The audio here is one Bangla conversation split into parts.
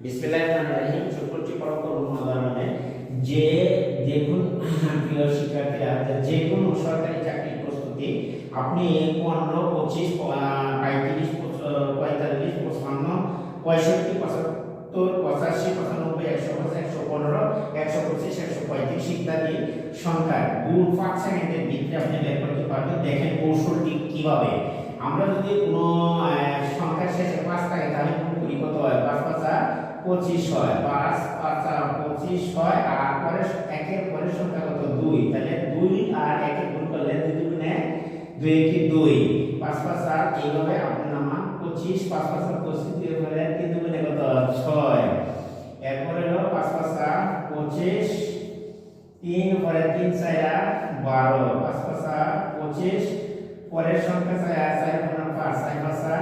বিসমিল্লাহিররহমানিররহিম চতুর্থ পরম মানে যে দেখুন, প্রিয় শিক্ষার্থীরা, যে কোনো সরকারি চাকরির প্রস্তুতি, আপনি পনেরো পঁচিশ, পঁয়ত্রিশ, পঁয়তাল্লিশ পঁচপান্ন পঁয়ষট্টি, পঁচাত্তর, পঁচাশি, পঁচানব্বই, একশো পাঁচ, একশো পনেরো, একশো পঁচিশ, একশো পঁয়ত্রিশ ইত্যাদি সংখ্যার গুণ পাঁচ সেকেন্ডের ভিতরে আপনি বের করতে পারবেন। দেখেন কৌশলটি কীভাবে। আমরা যদি কোনো সংখ্যার শেষে পাঁচ থাকে, তাহলে করি কত হয়? পাঁচ, পাঁচা পঁচিশ হয়। পাঁচ, পাঁচা পঁচিশ হয়, আর পরে একের পরের সংখ্যা কত? দুই। তাহলে দুই আর একে গুণ করলে দুই দুগুণে দুই একে দুই। পাঁচ পাঁচ আর এইভাবে আপনার নামা পঁচিশ, পাঁচ পাঁচ আর পঁচিশ দিয়ে হলে তিন দুগুণে কত? ছয়। এরপরে হলো পাঁচ, পাঁচা পঁচিশ, তিন পরে তিন চারা বারো। পাঁচ, পাঁচা পঁচিশ, পরের সংখ্যা চার চার পাঁচ, চার, পাঁচা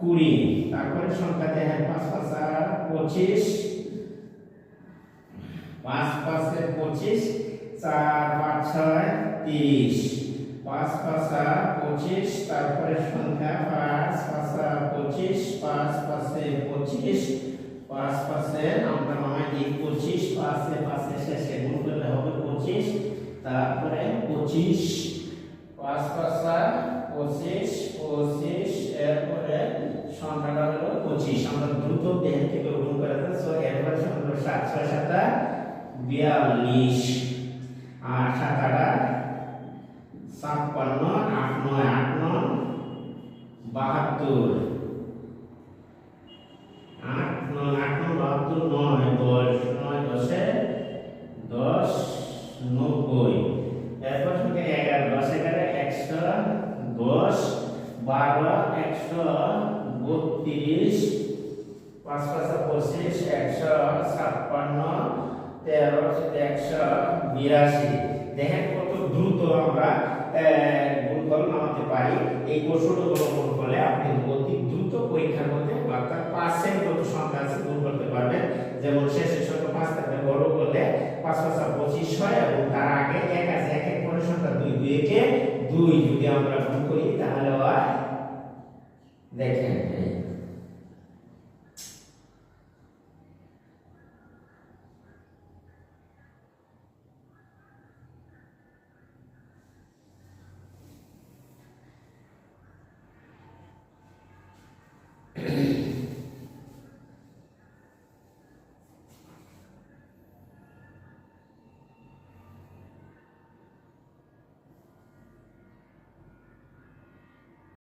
কুড়ি। তারপরে সংখ্যা দেখেন পাঁচ, পাঁচা পঁচিশ পাঁচ পাঁচে পঁচিশ চার পাঁচ ছয় তিরিশ পাঁচ পাঁচা পঁচিশ তারপরে সংখ্যা পাঁচ পাঁচা পঁচিশ পাঁচ পাঁচে পঁচিশ পাঁচ পাঁচে আমরা মামায় দিই পঁচিশ পাঁচে পাঁচে শেষে গুণ করলে হবে পঁচিশ তারপরে পঁচিশ পাঁচ পাঁচা পঁচিশ পঁচিশ এরপরে সংখ্যাটা হলো পঁচিশ। আমরা দ্রুত দেহ থেকে গুণ করে সো হলো সাত, ছয় সাতটা বিয়াল্লিশ। আর সাতাটা ছাপ্পান্ন আট, নয় আট, নয়, বাহাত্তর। আট, নয় আট, নয়, বাহাত্তর, নয়, দশ, নয়, দশে দশ, নব্বই। এরপর সঙ্গে এগারো, দশ, এগারো, একশো, দশ বারো একশো বত্রিশ পাঁচ পাঁচশো পঁচিশ একশো ছাপ্পান্ন, তেরো, একশো বিরাশি। দেখেন কত দ্রুত আমরা গুণফল নামাতে পারি। এই কৌশল অবলম্বন করলে আপনি অতি দ্রুত পরীক্ষার মধ্যে অর্থাৎ পার্সেন্ট যত সংখ্যা আছে গুণ করতে পারবেন। যেমন সংখ্যা পাঁচ থাকলে বড় করলে পাঁচ পাঁচ পঁচিশ হয় এবং তার আগে এক আছে, এক এক পনেরো সংখ্যা দুই দুই একে দুই। যদি আমরা গুণ করি, তাহলে আর দেখেন